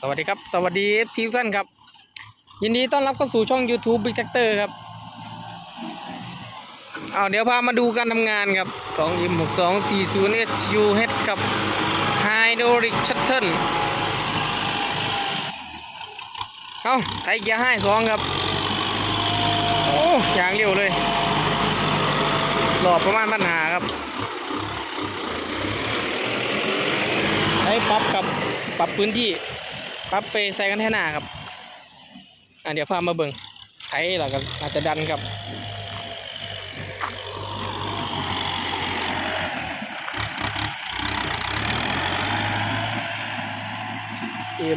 สวัสดีครับ สวัสดีเอฟซีทุกท่านครับ ยินดีต้อนรับเข้าสู่ช่อง YouTube Big Tractor ครับเอาเดี๋ยวพามาดูการทำงานครับของ M6240 SUH กับ Hydraulic Shuttle เอาไทยเกียร์ให้สองครับ โอ้ยางเร็วเลยหลอบประมาณปัญหาครับใช้ปรับกับปรับพื้นที่ ปรับไปใส่กันแท่หน้าครับ อะเดี๋ยวพามาเบิ่งไถแล้วก็อาจจะดันครับ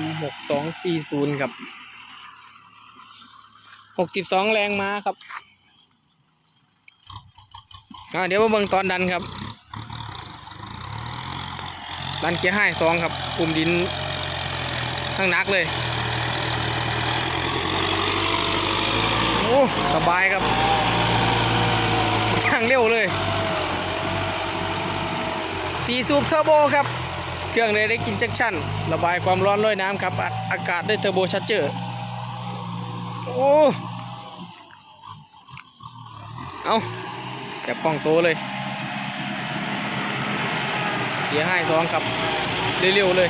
M หกสองสี่ศูนย์ครับหกสิบสองแรงม้าครับอ่าเดี๋ยวมาเบิ่งตอนดันครับ ดันเกียร์ห้าสองครับกลุ่มดิน ทั้งนักเลย โอ้ สบายครับช่างเร็วเลยสีสูบเทอร์โบครับ เครื่องเลยได้กินจักชั่น ระบายความร้อนด้วยน้ำครับอัดอากาศด้วยเทอร์โบชาร์เจอโอ้ เอาจับกล้องโตเลยเดี๋ยวให้สองครับ เร็วๆเลย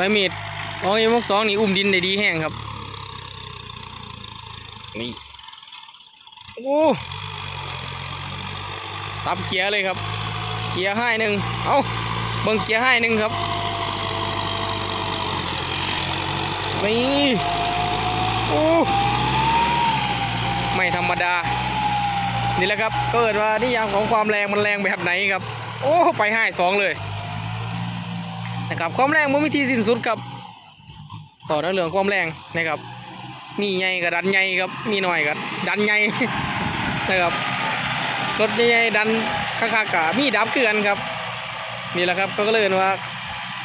ใบมีดของเอ็มกสองนี่อุ้มดินได้ดีแห้งครับ นี่ โอ้สับเกียร์เลยครับ เกียร์ให้หนึ่งเอาเบิ่งเกียร์ให้หนึ่งครับ นี่ โอ้ไม่ธรรมดา นี่แหละครับ เกิดว่านิยามของความแรงมันแรงแบบไหนครับ โอ้ ไปให้สองเลย นะครับความแรงมันมีที่สิ้นสุดครับต่อในเรื่องความแรงนะครับ มีใหญ่กับดันใหญ่ครับมีหน่อยกับดันใหญ่นะครับรถใหญ่ดันข้างๆกะมีดับเกลือนครับนี่แหละครับเขาก็เลยว่า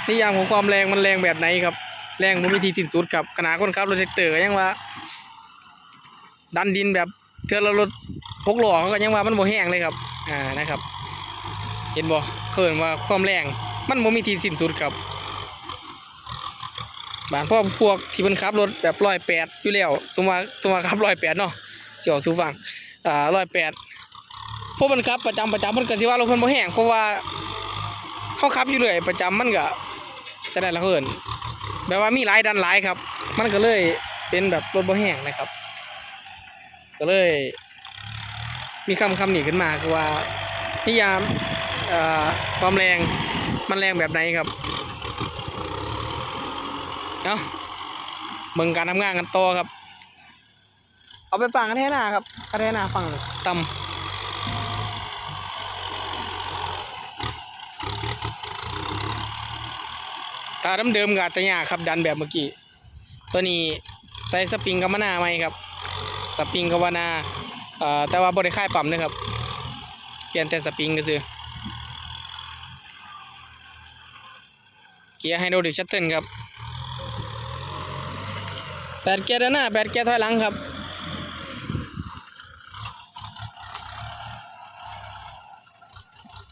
นิยามของความแรงมันแรงแบบไหนครับ แรงมันมีที่สิ้นสุดครับขนาดคนขับรถแท็กเตอร์ยังว่า ดันดินแบบเทอรรถพกหล่อเขาก็ยังว่ามันบ่แห้งเลยครับอ่านะครับ เห็นบ่เขินว่าความแรง มันบ่มีที่สิ้นสุดครับบานพ่อพวกที่มันขับรถแบบร้อยแปดอยู่แล้วสมมติว่าสมมติว่าขับร้อยแปดเนาะเจียวสูฟังอ่าร้อยแปดพวกมันขับประจำประจำมันก็สิว่ารถเพิ่นบ่แห้งเพราะว่าเขาขับอยู่เรื่อยประจำมันก็จะได้ละเพิ่นแบบว่ามีหลายดันหลายครับ มันก็เลยเป็นแบบรถบ่แห้งนะครับ ก็เลย มีคำคำนี้ขึ้นมาคือว่านิยาม ความแรงมันแรงแบบไหนครับเอาเบิ่งการทำงานกันต่อครับ เอาไปฝังกันแทนาครับกันแทนาฝั่งต่ำตาเดิมๆก็อาจจะยากครับดันแบบเมื่อกี้ ตัวนี้ใส่สปริงกัมมะนาไหมครับ สปริงกัมมะนาแต่ว่าบริค่ายปั๊มนะครับ เปลี่ยนแต่สปริงก็คือ กียร์ไฮโดรลิกชัตเทิลครับแปดเกียร์ด้านหน้าแปดเกียร์ถอยหลังครับ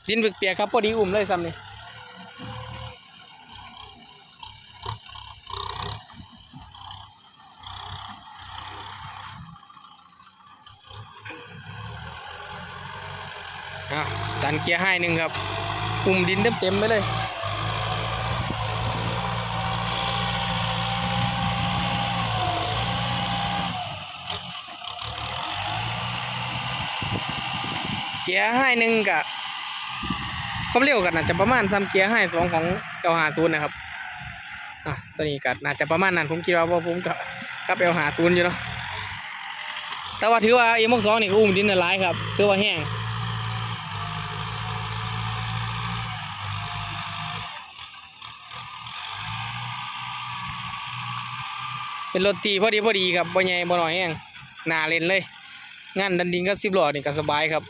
ดินเปียกๆครับพอดีอุ่มเลยซ้ำนี่ดันเกียร์ให้หนึ่งครับ อุ่มดินเต็มๆไปเลย กียร์ให้หนึ่งกับความเร็วกันอาจะประมาณซ้ำเกียร์ให้สองของเอลหาศูนย์นะครับอะตัวนี้ก็น่าจะประมาณนั้นผมคิดว่าพราผมกับกับเอลหาศูนย์อยู่เนาะแต่ว่าถือว่าเอ็มกสองนี่ก็อุ้มดินน่ะลายครับถือว่าแห้งเป็นรถตีพอดีพอดีครับบ่ใหญ่บ่น้อยแห้งหนาเล่นเลยงานดันดินก็สิบหล้อนี่ก็สบายครับ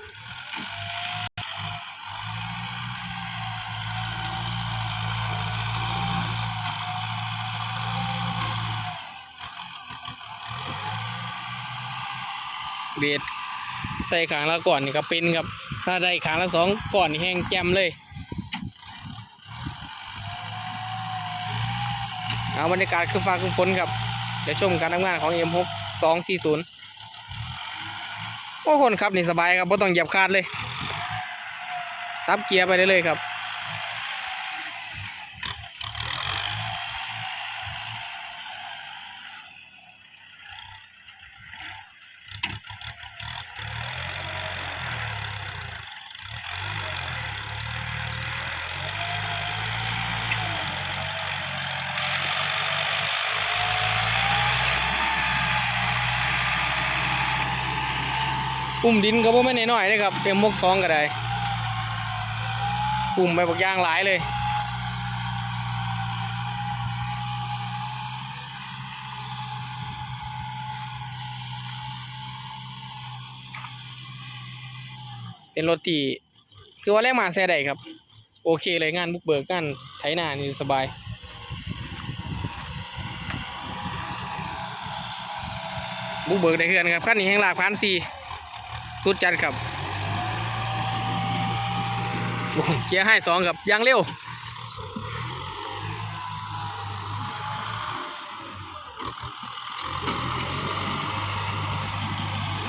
เบสใส่ขางละก่อนนี่ก็เป็นครับ ถ้าได้ขางละสองก่อนแห้งแจ่มเลยเอาบรรยากาศคือฟ้าคือฝนครับเดี๋ยวชมการทำงานของ M6 240โอ้คนครับนี่สบายครับไม่ต้องเหยียบคาดเลยซับเกียร์ไปได้เลยครับ ปุ่มดินก็บ่แม่นน้อยๆเลยครับเอ็มมกสองก็ได้ปุ่มไปบักยางหลายเลยเป็นรถที่คือว่าแรกมาแซ่ได้ครับ โอเคเลยงานบุกเบิกงานไถนานี่สบายบุกเบิกได้เพื่อนครับขั้นนี้แห่งหลากพันสี่ สุดจัดครับเกียร์ให้สองครับยางเร็ว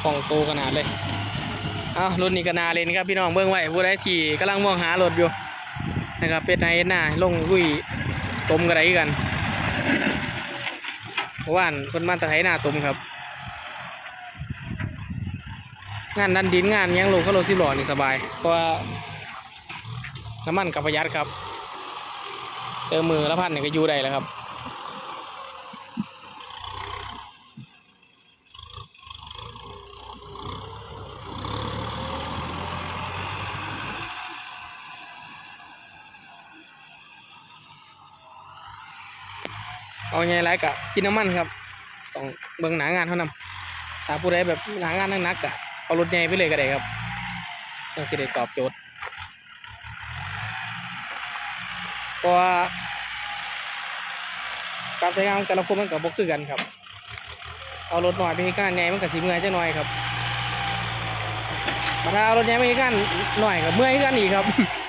ของโตขนาดเลยเอารุ่นนี้ก็นาเลนครับพี่น้องเบื้องไว้ผู้ใดที่กำลังมองหารถอยู่นะครับเป็ดไนหน้าลงลุยตมกระไรกันเมื่อว่านคนมาตะไคร้หน้าตมครับ งานดันดินงานยังลงก็โลสิบหล่อนี่สบายเพราะว่าน้ำมันกับประหยัดครับ เติมมือละพันเนี่ยก็อยู่ได้แล้วครับเอาไงไรกะกินน้ำมันครับ ต้องเบิ่งหนางานเท่านั้นถ้าผู้ใดแบบหนางานนักๆกะ เอารถใหญ่ไปเลยก็ได้ครับยังจะได้ตอบโจทย์เพราะว่าการใช้งานแต่ละคนมันกับบกคือกันครับ เอารถหน่อยไปให้การใหญ่มันกับสีเมื่อยจะหน่อยครับมาถ้าเอารถใหญ่ไปให้การหน่อยกับเมื่อยกันอีกครับ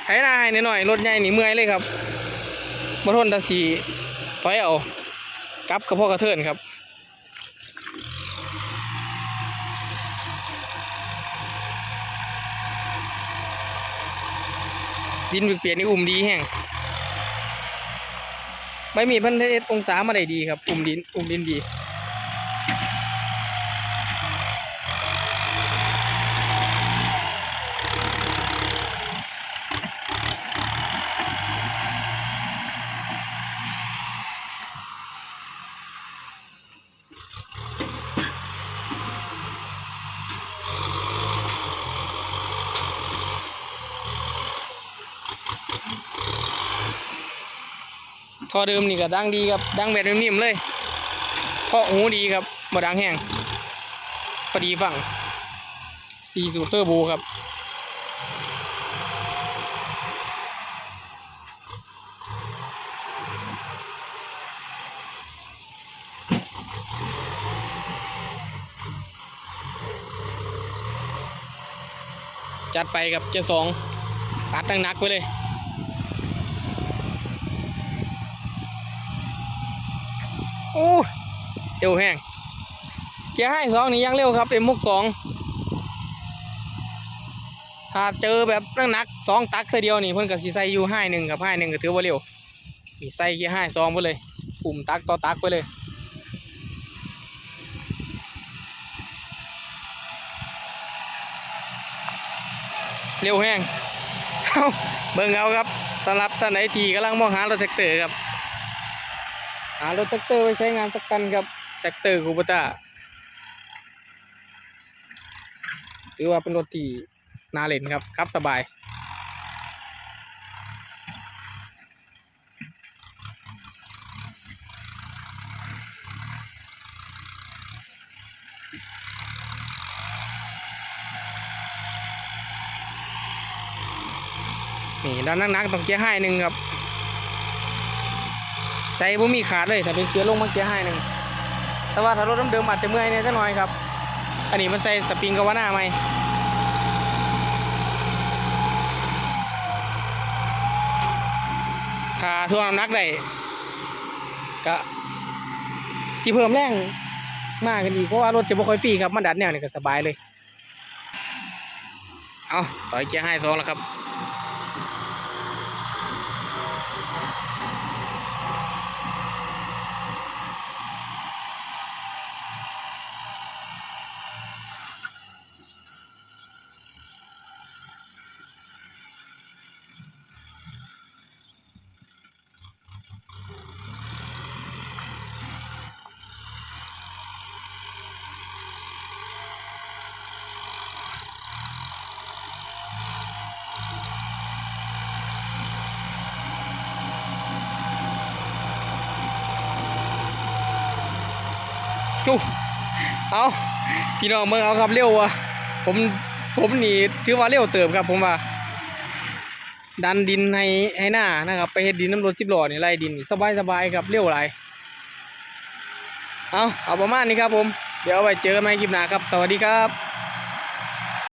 ไถนาให้หน่อยรถใหญ่นี่เมื่อยเลยครับบ่ทนตาสีถอยเอากลับกับพ่อกระเทินครับ ดินเปลี่ยนนี่อุ่มดีแห้งใบมีพันเอ็ดองศามาได้ดีครับ อุ่มดิน อุ่มดินดี อเดิมนี่ก็ดังดีครับดังแบบนิ่มๆเลยเพราะหูดีครับบ่ดังแห้งพอดีฟังซีสูเตอร์โบครับจัดไปกับเจสองอัดตั้งนักไปเลย โอ้ยเร็วแห้งเกียร์ให้สองนี่ยังเร็วครับเอ็มมุกสองถ้าเจอแบบนักหนักสองตักเธอเดียวนี่เพิ่นกับสีใส่อยู่ให้หนึ่งกับให้หนึ่งก็ถือว่าเร็วนี่ใส่เกียร์ให้สองไปเลยปุ่มตักต่อตักไปเลยเร็วแห้งเอาเบิ่งเอาครับสำหรับท่านไหนที่กำลังมองหารถแท็กเตอร์ครับ หารถแท็กเตอร์ไว้ใช้งานสักกันครับแท็กเตอร์คูปต้าถือว่าเป็นรถที่น่าเล่นครับครับสบาย นี่ด้านนักๆต้องเกียร์ให้หนึ่งครับ ใจบ่มีขาดเลยถ้าเป็นเกียร์ลงมาเกียร์ให้หนึ่งแต่ว่าถ้ารถเดิมๆอาจจะเมื่อยเนี่ยจะหน่อยครับ อันนี้มันใส่สปริงกาวาน่าไหมถ้าท่วงน้ำหนักได้ก็จีเพิ่มแรงมากกันอีกเพราะว่ารถจะบ่ค่อยฟรีครับมันดัดแนวนี่ก็สบายเลย เอาต่อยเกียร์ให้สองแล้วครับ จุเอาพี่น้องเมืองเอาครับเร็วอะผมผมนี่ถือว่าเร็วเติมครับผมว่า ดันดินให้ให้หน้านะครับ ไปเฮ็ดดินน้ำรถสิบล้อนี่ไล่ดินสบายสบายครับเร็วหลเอาเอาประมาณนี้ครับผม เดี๋ยวเอาไว้เจอกันใหม่คลิปหน้าครับ สวัสดีครับ